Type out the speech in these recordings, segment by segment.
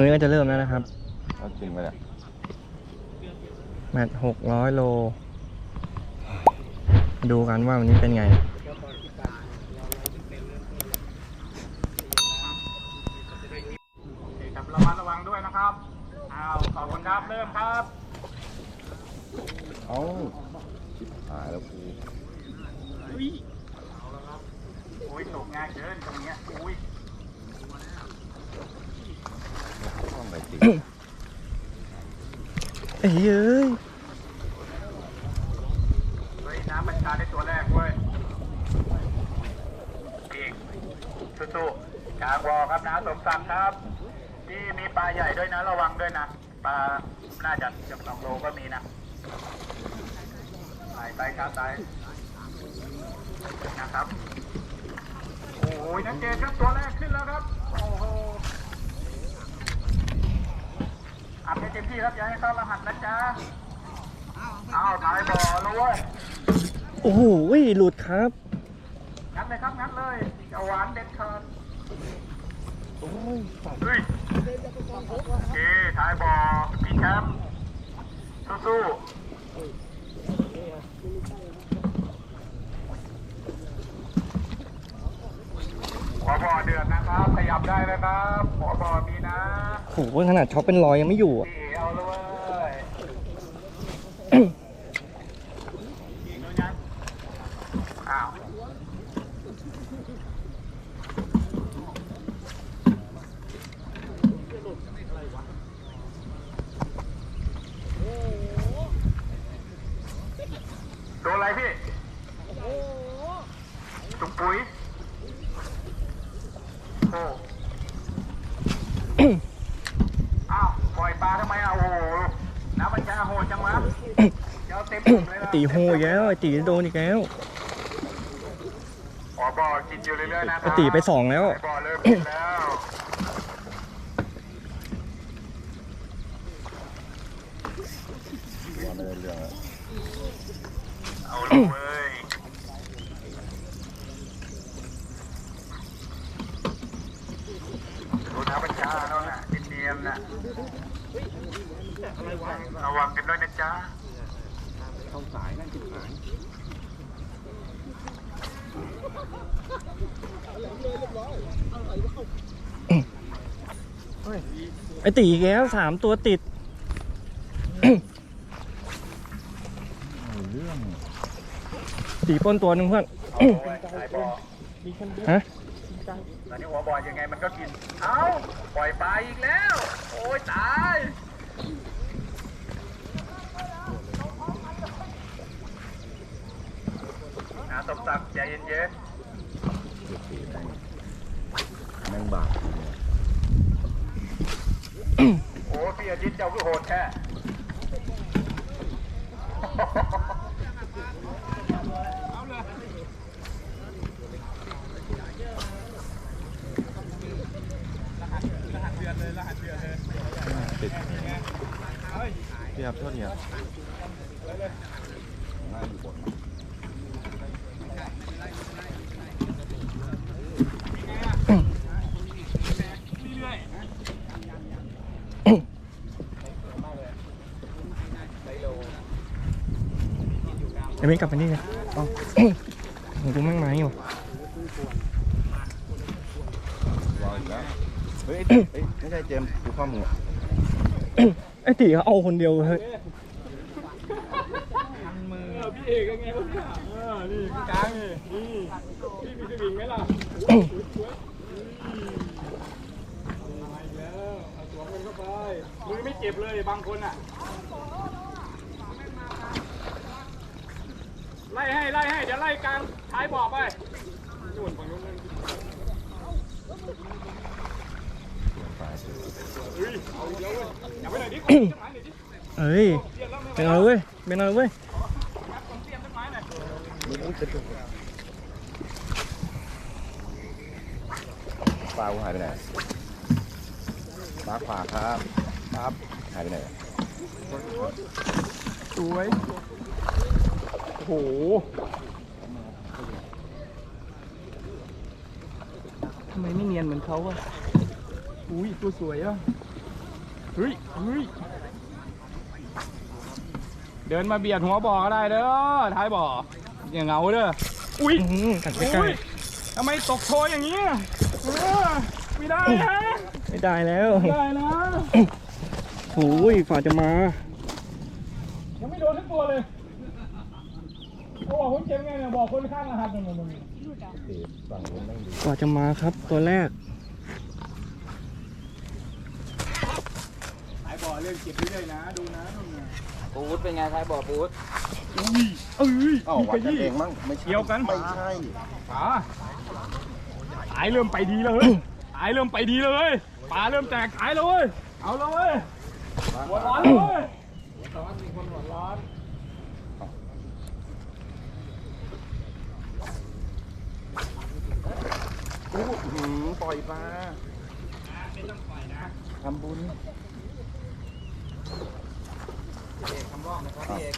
วันนี้ก็จะเริ่มแล้วนะครับเอาจริงไปเลยแมตหกร้อยโล ดูกันว่าวันนี้เป็นไงครับระมัดระวังด้วยนะครับอ้าวขอบคุณครับเริ่มครับเอ้าชิบหายแล้วกูอุ้ยตกง่ายเกินตรงเนี้ยอุ้ย ต้องไปจริง เอ้ยเอ้ยเฮ้ยน้ำมันชาได้ตัวแรกเว้ยอีกสู้ๆกลางวอครับนะสมศักดิ์ครับ ที่มีปลาใหญ่ด้วยนะระวังด้วยนะ ปลา น่าจะเกือบสองโลก็มีนะไปไปครับไปนะครับ โอ้ยนักเกตครับตัวแรกขึ้นแล้วครับ โอ้โห อัดให้เต็มที่ครับอย่าให้เข้ารหัสนะจ๊ะอ้าวถ่ายบ่อแล้วเว้ยโอ้โหหลุดครับ งั้นเลยครับงั้นเลยจะหวานเด็ดขาดโอ้ยเฮ้ยโอเคถ่ายบ่อพี่แชมป์สู้ๆขอบ่อเดือดนะครับ ขยับได้นะครับขอบ่อมีนะ โอ้โหขนาดช็อปเป็นรอยยังไม่อยู่อะ นี่เอาเลยเว้ยยิงแล้วยังอ้าว โดนอะไรพี่ถุงปุ๋ย โอ้ อ้าว ปล่อยปลาทำไมอะ โอ้โห น้ำมันจะโหดจังวะเดี๋ยวเต็มถุงเลยนะตีโหยแล้วไอ้ตีโดนอีกแล้วขอบ่อกินอยู่เรื่อยๆนะคไอ้รับตีไปสองแล้วบ่อเริ่มกินแล้วว่าไม่ได้เรื่องแล้วเอาเลยเว้ยดูน้ำมันชาแล้วน่ะเนียนๆน่ะระวังกันด้วยนะจ๊ะ ไอ้ตีอีกแล้วสามตัวติดเอาเรื่องตีปล้นตัวหนึงเพื่อนเอาไว้ถ่ายบ่อฮะตอนนี้หัวบ่อยังไงมันก็กิน เอ้า ปล่อยปลาอีกแล้ว โอ้ยตาย หา สมศักดิ์ใจเย็นเจ็บสีแม่งแม่งบาปจริงเนี่ยๆโอ้พี่อาทิตย์เจ้าคือโหดแค่ติดพี่ครับโทษทีครับ น่าอยู่บนไอ้เม้กลับมานี่เลยเอาของกูแม่งไม้อยู่วางอีกแล้วเฮ้ยเฮ้ยไม่ใช่เจมส์ดูข้อมือไอ้ตีเขาเอาคนเดียวเฮ้ย พี่เอกยังไงบ้างนี่พี่กลางนี่นี่พี่มีสวิงไหมล่ะมาอีกแล้วเอาสวมกันเข้าไปมือไม่เจ็บเลยบางคนอะ ไล่ให้ไล่ให้เดี๋ยวไล่กลางท้ายบ่อไปนู่นฝั่งนู้นนั่นเฮ้ยเอาอีกแล้วเว้ยอย่าไปไหนดิขอเตรียมไม้หน่อยดิเอ้ยเรียมแล้วไม่เป็นอะไรเว้ยเป็นอะไรเว้ยเตรียมต้นไม้หน่อยปลากูหายไปไหนปลาขวาครับ ครับ หายไปไหน สวย โอ้โห ทำไมไม่เนียนเหมือนเขาอะอุ้ย ตัวสวยอะเฮ้ยเฮ้ย เดินมาเบียดหัวบ่อก็ได้เด้อ ท้ายบ่อ อย่าเหงาเด้อ อุ้ยอื้อหือกัดใกล้อุ้ยทำไมตกโชยอย่างนี้อะเออไม่ได้ฮะๆไม่ได้แล้ว ไม่ได้นะ โอ้ยฝ่าจะมา ยังไม่โดนทั้งตัวเลยเขาบอกคนเจ็บไงเนี่ยบอกคนข้างรหัสหนึ่งมึงฝั่งนู้นไม่ดีกว่าจะมาครับตัวแรกท้ายบ่อเรื่องเก็บเรื่อยๆนะ ดูนะนู่นน่ะปูดเป็นไงท้ายบ่อปูดอุ้ยเอ้ยเอ้าวัดกันเองมั้งไม่ใช่เกี่ยวกัน ไม่ใช่ป๋าสายเริ่มไปดีแล้วเฮ้ยสายเริ่มไปดีเลยป๋าเริ่มแตกสายแล้วเว้ยเอาแล้วเว้ย หัวร้อนเลยหัวร้อนมีคนหัวร้อนอู้หือปล่อยปลาไม่ต้องปล่อยนะทำบุญคำรองนะครับพี่เอก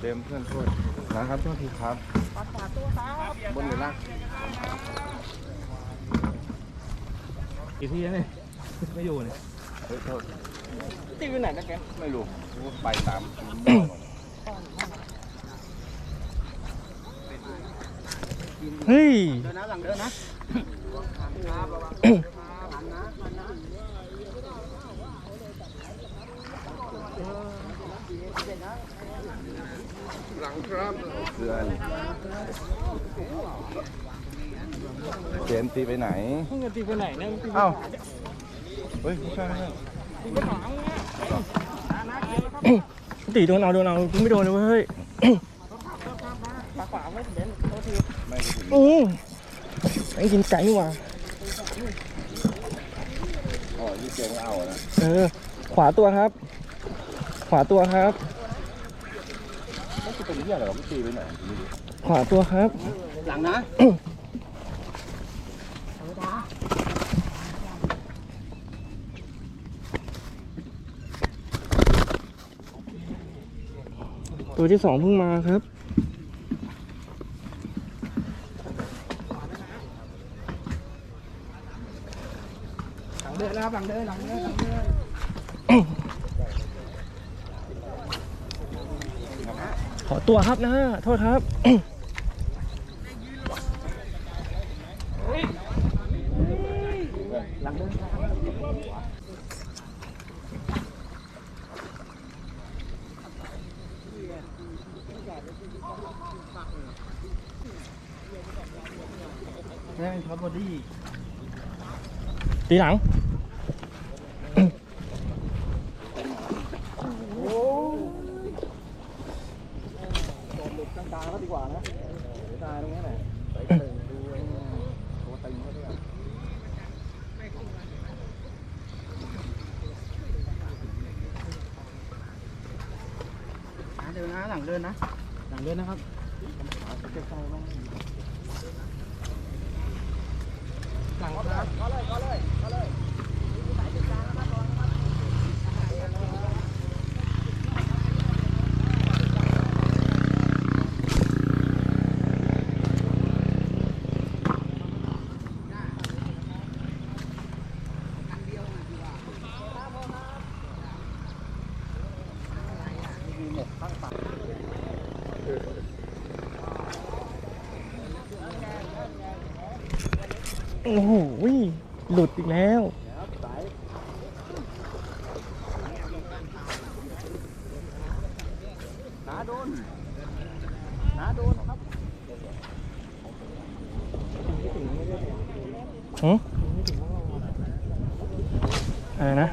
เต็มเพื่อนโทษนะครับโทษทีครับปัดขวาตัวครับบนหรือล่างกี่ทีแล้วเนี่ยไม่อยู่เนี่ย ตีไปไหนนะแกไม่รู้ไปตามเฮ้ยเดินนะหลังเดินนะเพื่อนเจมส์ตีไปไหนมึงจะตีไปไหนเนี่ยมึงตีไปเอ้าหา เฮ้ยไม่ใช่ไม่ใช่ตีโดนเอาโดนเอากูไม่โดนเลยเว้ยเฮ้ยไม่ถึงโอ้ไอ้กินไก่นี่หว่าอ๋อยี่เจมส์เอานะเออ ขวาตัวครับ ขวาตัวครับไม่จะเป็นเหี้ยอะไรหรอไม่ตีไปไหนไม่รู้ขวาตัวครับ หลังนะ ตัวที่สองเพิ่งมาครับ หลังเดินนะครับหลังเดินหลังเดินหลังเดินขอตัวครับนะโทษครับ แม่งช็อตบอดี้ ตีหลัง ตาก็ดีกว่านะตายตรงนี้แหละเดินนะหลังเดินนะ หลังเดินนะครับเก็บใจบ้างหลังครับ โอ้โหหลุดอีกแล้ว นาโดนนาโดนครับ หึอะไรนะ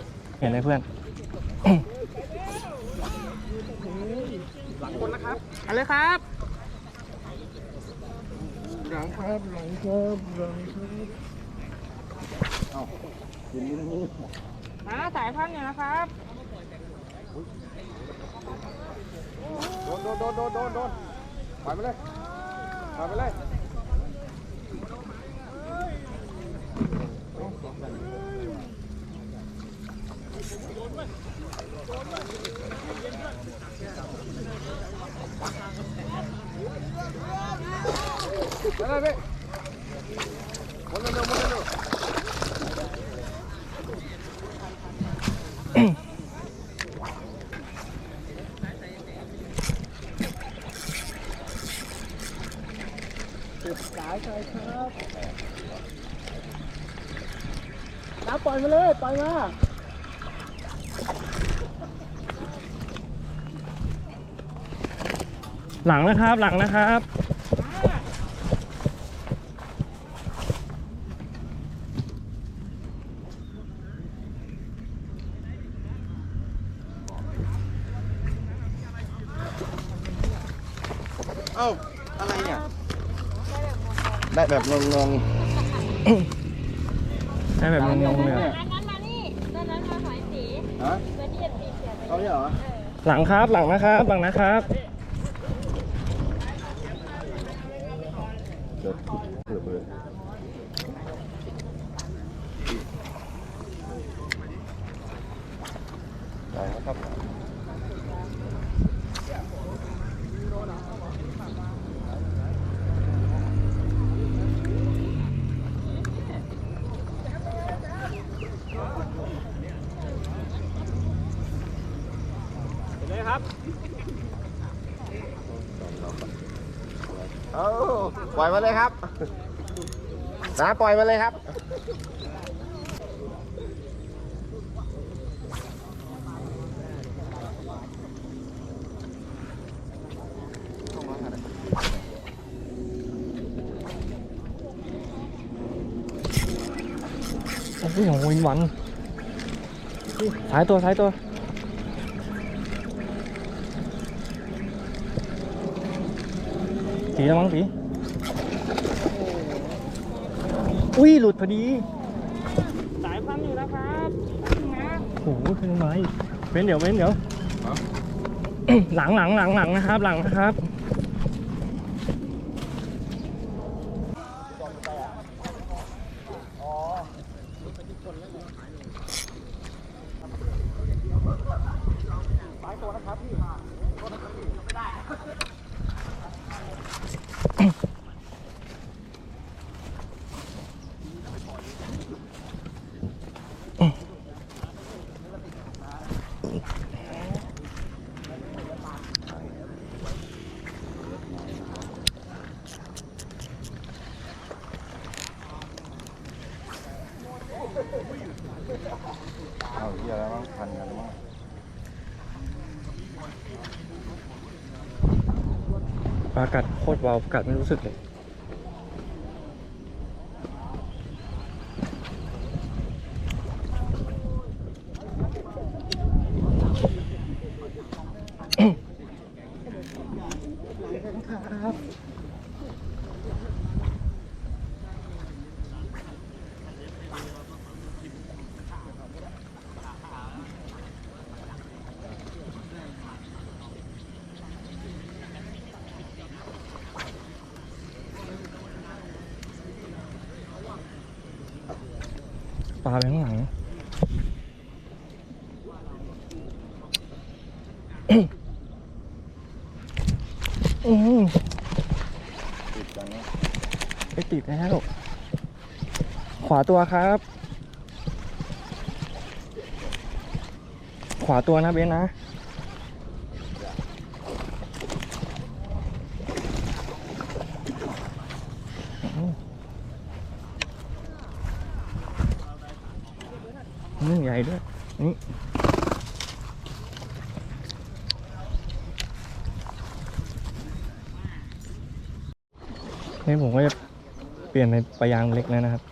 เห็นไหมเพื่อนเอาเลยครับกินนี่นี่มาสายพันธุ์เนี่ยนะครับโดนโดนโดนโดนโดนโดนปล่อยไปเลยปล่อยไปเลย ไปเลยพี่หมุนเร็วๆหมุนเร็วๆ น้าปล่อยมาเลย ปล่อยมา หลัง นะครับ หลังนะครับ เอ้า อะไรเนี่ย ได้แบบงงใช่แบบงงๆเลยอะอันนั้นมานี่ตอนนั้นมาหอยสีๆฮะเบอร์ที่เจ็ดสีเขียวเขาเนี่ยเหรอ หลังครับ หลังนะครับ หลังนะครับ เดือดเดือดเดือดได้แล้วครับ เลยครับเอ้าปล่อยมาเลยครับนะปล่อยมาเลยครับ โอ้โหของวินวันซ้ายตัวซ้ายตัว แล้วมั้งสีอุ้ยหลุดพอดี สายพันอยู่นะครับโอ้โหขึ้นมาอีกเว้นเดี๋ยวเว้นเดี๋ยว หลังหลังหลังหลังนะครับหลังนะครับ เอาเฮียแล้วมั้งพันกันมั้ง ปลากัดโคตรเบากัดไม่รู้สึกเลย ปลา ไปข้างหลังอืมติดกันนะไปติดแล้ว ขวาตัวครับ ขวาตัวนะเบนนะ ญ่ด้วยนี่นี่ผมก็จะเปลี่ยนเป็นปลายางเล็กแล้วนะครับ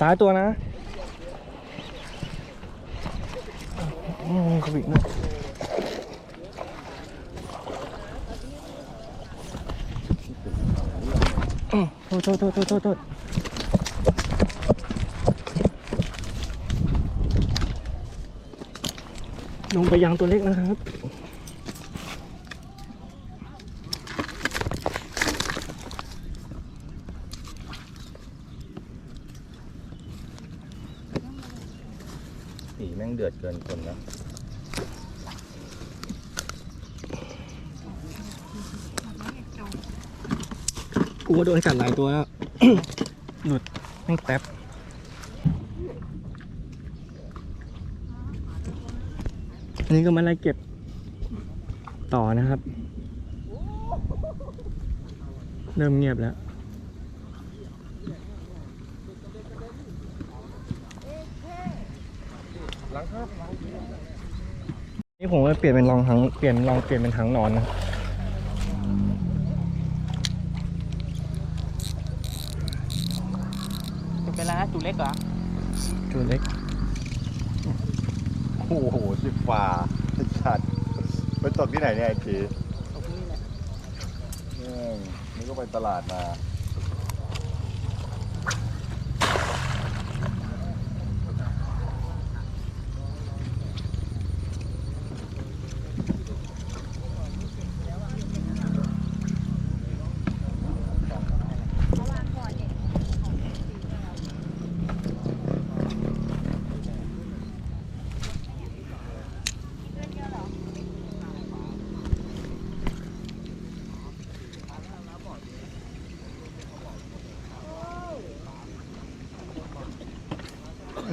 สายตัวนะอืมกระบิกนะโทษโทษโทษโทษโทษลงไปยังตัวเล็กนะครับ สีแม่ง เดือดเกินคนนะกูว่าโดนกัดหลายตัวแล้ว หลุดแม่งแป๊บอันนี้ก็มาไล่เก็บต่อนะครับ เริ่มเงียบแล้ว นี่ผมก็เปลี่ยนเป็นรองทั้งเปลี่ยนลองเปลี่ยนเป็นถังนอนนะจะเป็นอะไรนะจุเล็กเหรอตัวเล็ก โอ้โหสิบฝ่าชัดไปตกที่ไหนเนี่ยไอ้ทีเนี่ยนี่ก็ไปตลาดมา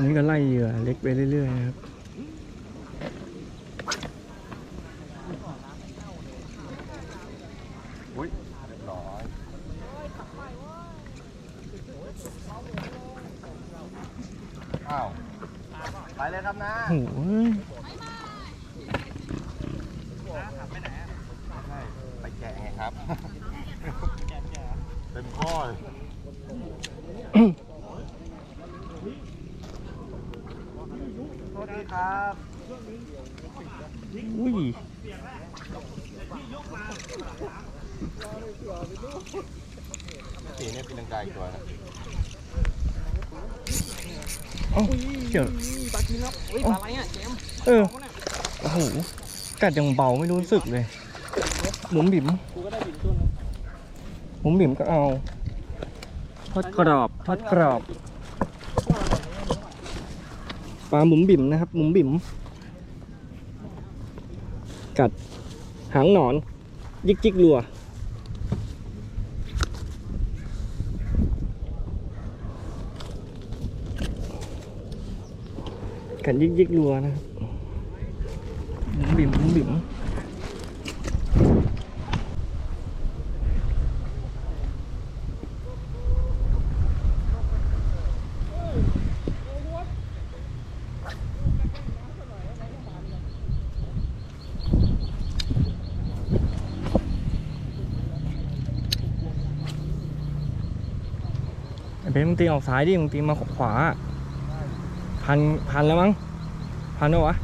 นนี้ก็ไล่เหยื่อเล็กไปเรื่อยๆนะครับ อุ้ยเรียบร้อย อ้าว ไปเลยครับนะ โอ้โห ไปแกะไงครับ เต็มข้อเลย โทษดีครับอุ้ยสีเนี่ยเป็นลังกายอีกตัวนะเอ้าเกี่ยวปลากินแล้วอุ้ยปลาอะไรอะเจมส์เออโอ้โหกัดยังเบาไม่รู้สึกเลยหมุมบิ๋มกูก็ได้บินตัวนึงหมุมบิ๋มก็เอาทอดกรอบทอดกรอบป ลาหมุมบิ่มนะครับ หมุมบิ่ม กัดหางหนอน ยิกจิกรัวกัดยิกยิกรัวนะครับหมุมบิ่มหมุมบิ่ม ไอ้เบนมึง ตีออกซ้ายดิมึงตีมาขวา พันพันแล้วมั้ง พันแล้ววะ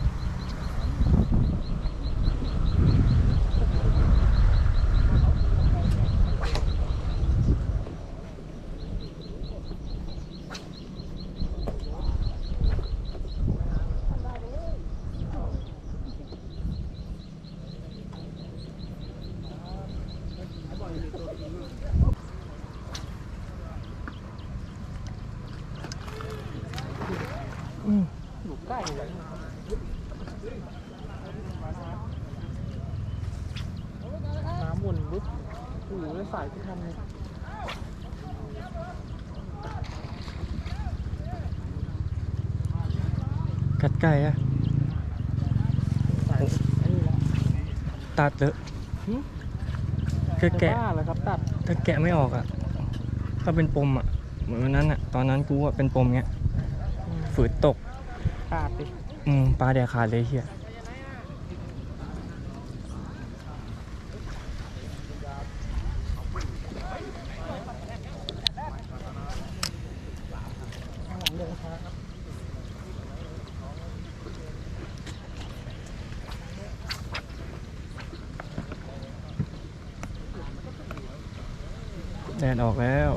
อยู่ใกล้เลยน้ำวนปุ๊บโอ้โหแล้วสายที่ทำเนี่ย กัด ไก่อะสายอันนี้ละตัดเถอะหึก็แกะจะบ้าเหรอครับตัดถ้าแกะไม่ออกอะก็เป็นปมอะเหมือนวันนั้นอะตอนนั้นกูอะเป็นปมเงี้ยอืมฝืนตกขาดดิอืมปลาแดกขาดเลยเฮีย แดดออกแล้ว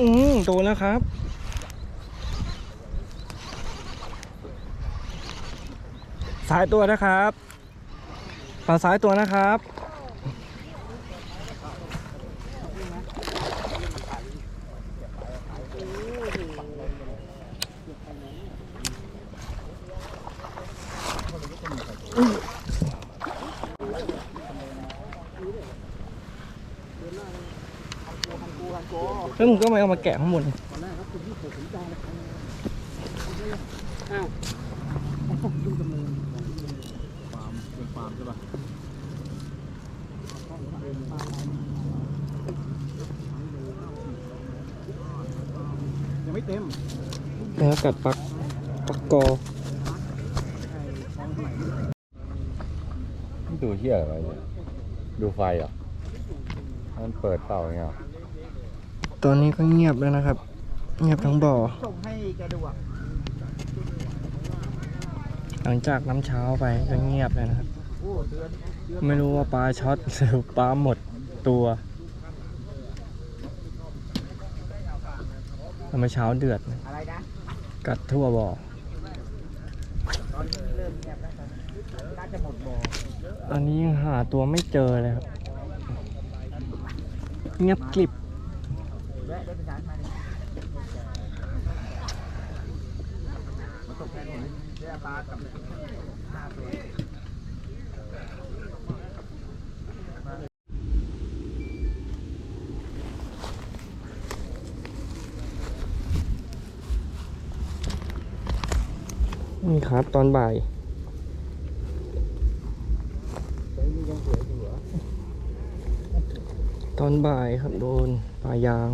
อืม โดนแล้วครับ สายตัวนะครับปลาสายตัวนะครับ แล้วมึงก็ไม่เอามาแกะข้างบนยังไม่เต็มแล้วกัดปักปักกอดูเที่ยอะไรเนี่ยดูไฟเหรอะมันเปิดเปล่าเนี่ย ตอนนี้ก็เงียบแล้วนะครับ เงียบทั้งบ่อ ส่งให้แกดูอะหลังจากน้ำเช้าไปก็เงียบเลยนะครับ โอ้เดือนเดือนไม่รู้ว่าปลาช็อตหรือปลาหมดตัวเมื่อเช้าเดือดอะไรนะ กัดทั่วบ่อ ตอนนี้เริ่มเงียบแล้วตอนนี้น่าจะหมดบ่อตอนนี้ยังหาตัวไม่เจอเลยครับ เงียบกลิบแวะรถประสานมาเลยมาตกแค่นี้เรือปลากับห้าตัว นี่ครับตอนบ่ายตอนบ่ายครับโดนปลายาง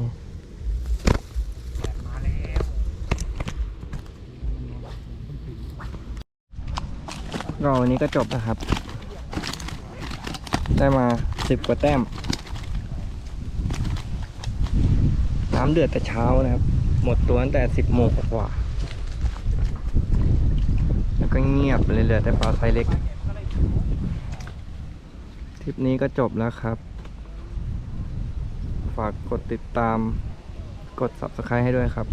ก็วันนี้ก็จบนะครับ ได้มาสิบกว่าแต้ม น้ำเดือดแต่เช้านะครับ หมดตัวตั้งแต่สิบโมงกว่า แล้วก็เงียบเลยเหลือแต่ปลาไซเล็กทริปนี้ก็จบแล้วครับ ฝากกดติดตามกด subscribe ให้ด้วยครับ